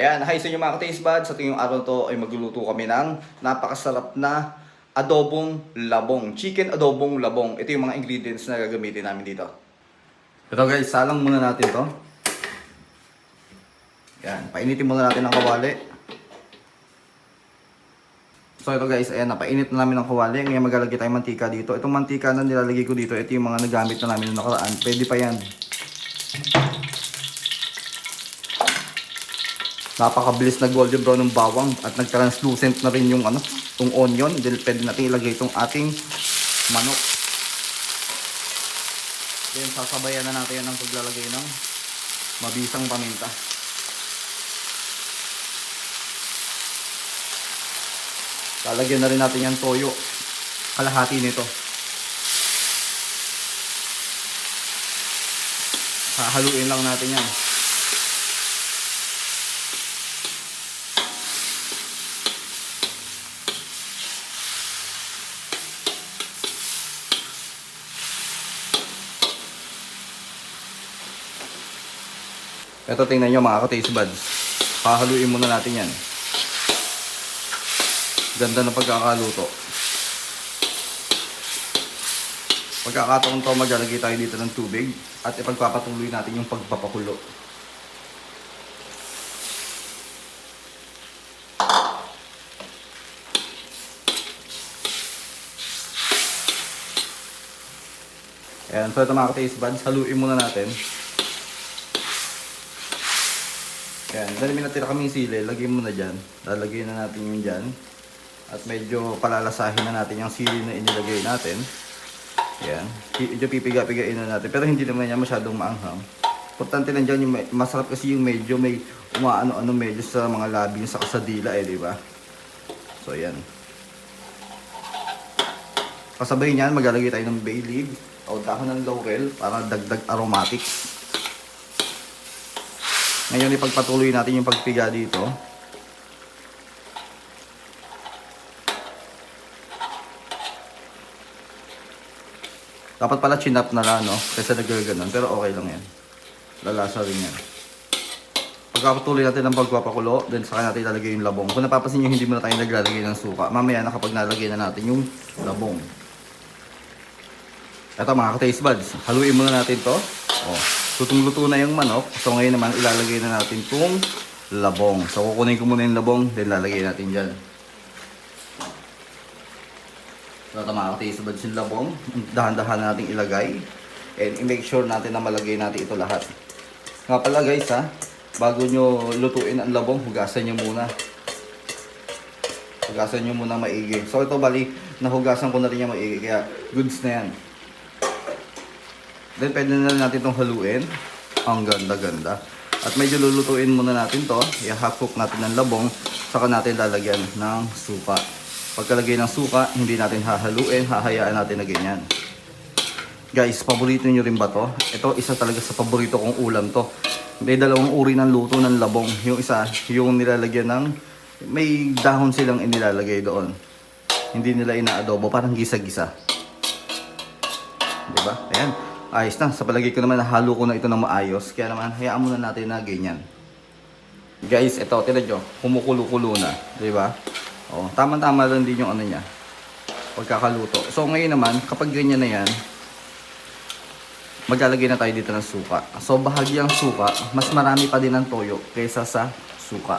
Ayan, hi sa inyo mga ka-taste buds. Sa tuwing araw to ay magluluto kami ng napakasarap na adobong labong. Chicken adobong labong. Ito yung mga ingredients na gagamitin namin dito. Ito guys, salang muna natin to. Ayan, painitin muna natin ang kawali. So ito guys, ayan, napainit na namin ang kawali. Ngayon maglalagay tayong mantika dito. Itong mantika na nilalagay ko dito, ito yung mga nagamit na namin noong nakaraan. Pwede pa yan. Napakabilis na golden brown ng bawang at nag-translucent na rin yung ano, yung onion. Then pwede natin ilagay itong ating manok. Then sasabayan na natin yan ng paglalagay ng mabisang paminta. Lalagyan na rin natin yung toyo. Kalahati nito. Hahaluin lang natin yan. Ito tingnan nyo mga ka-taste buds. Pahaluin muna natin yan. Ganda ng pagkakaluto. Pagkakataon to maglalagay tayo dito ng tubig at ipagpapatuloy natin yung pagpapakulo. Ayan, so ito mga ka-taste buds, haluin muna natin. Ayan, dahil may natira kaming sili, lagyan mo na dyan. Lalagyan na natin yung dyan. At medyo palalasahin na natin yung sili na inilagay natin. Ayan, medyo pipiga-pigain na natin. Pero hindi naman yan masyadong maanghang. Importante lang dyan, yung masarap kasi yung medyo may umaano-ano medyo sa mga labi sa kasadila eh, di ba? So, ayan. Kasabay niyan, maglalagay tayo ng bay leaf o dahon ng laurel para dagdag aromatics. Ngayon ipagpatuloy natin yung pagpiga dito. Dapat pala chinap na lang, no? Kaysa nagkaganon. Pero okay lang yan. Lalasa rin yan. Pagkapatuloy natin ng pagpapakulo, then saka natin ilalagay yung labong. Kung napapansin nyo, hindi muna tayo naglalagay ng suka. Mamaya na kapag nalagay na natin yung labong. Ito mga ka-taste buds, haluin muna natin to. Oh, tutong-luto na yung manok. So ngayon naman ilalagay na natin tong labong. So kukunin ko muna yung labong, then lalagay natin dyan. So mga ka-taste buds yung labong. Dahan-dahan natin ilagay. And i-make sure natin na malagay natin ito lahat. Nga pala guys ha, bago nyo lutuin ang labong, hugasan nyo muna. Hugasan nyo muna maigi. So ito bali, nahugasan ko na rin yung maigi. Kaya goods na yan. Then pwede na natin itong haluin. Ang ganda-ganda. At medyo lulutuin muna natin to. I-half cook natin ng labong. Saka natin lalagyan ng suka. Pagkalagay ng suka, hindi natin hahaluin. Hahayaan natin na ganyan. Guys, paborito nyo rin ba to? Ito, isa talaga sa paborito kong ulam to. May dalawang uri ng luto ng labong. Yung isa, yung nilalagyan ng... May dahon silang inilalagay doon. Hindi nila inaadobo, parang gisa-gisa. Diba? Ayan. Ayos na. Sa palagay ko naman, nahalo ko na ito ng maayos. Kaya naman, hayaan muna natin na ganyan. Guys, ito, tinan nyo. Kumukulo-kulo na. Diba? O, tama-tama lang din yung ano niya. Pagkakaluto. So, ngayon naman, kapag ganyan na yan, maglalagay na tayo dito ng suka. So, bahagyang suka, mas marami pa din ang toyo kaysa sa suka.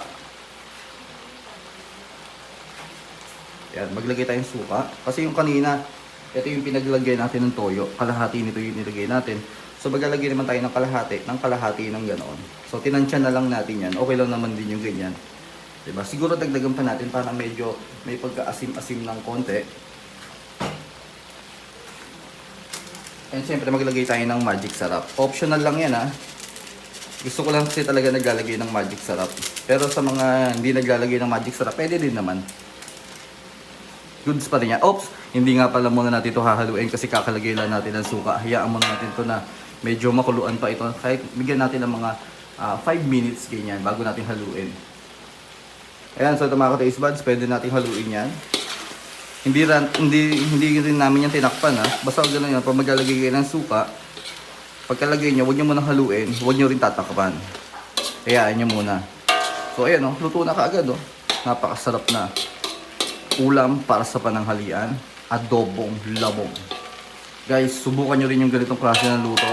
Yan, maglagay tayong suka. Kasi yung kanina, ito yung pinaglagay natin ng toyo. Kalahati nito yung nilagay natin. So maglalagay naman tayo ng kalahati, ng kalahati ng ganoon. So tinansya na lang natin yan. Okay lang naman din yung ganyan. Diba? Siguro dagdagan pa natin para medyo may pagkaasim-asim ng konti. And syempre maglagay tayo ng magic sarap. Optional lang yan ha. Gusto ko lang kasi talaga naglalagay ng magic sarap. Pero sa mga hindi naglalagay ng magic sarap, pwede din naman goods pa rin yan. Oops, hindi nga pala muna natin ito hahaluin kasi kakalagay lang natin ng suka. Hayaan muna natin ito na medyo makuluan pa ito. Kahit bigyan natin ng mga 5 minutes ganyan bago natin haluin. Ayan, so ito mga ka-taste buds, pwede natin haluin yan. Hindi, ran, hindi, hindi rin namin yan tinakpan ha. Basta gano'n yan, pag maglalagay kayo ng suka, pagkalagay nyo, huwag nyo muna haluin, huwag nyo rin tatakpan. Hayaan nyo muna. So ayan oh, luto na kaagad oh. Napakasarap na. Ulam para sa pananghalian, adobong labong. Guys, subukan nyo rin yung ganitong klase ng luto.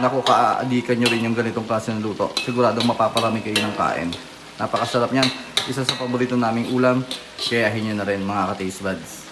Naku, kaaadikan nyo rin yung ganitong klase ng luto. Siguradong mapaparami kayo ng kain. Napakasarap niyan. Isa sa paborito naming ulam. Kayahin nyo na rin mga ka-taste buds.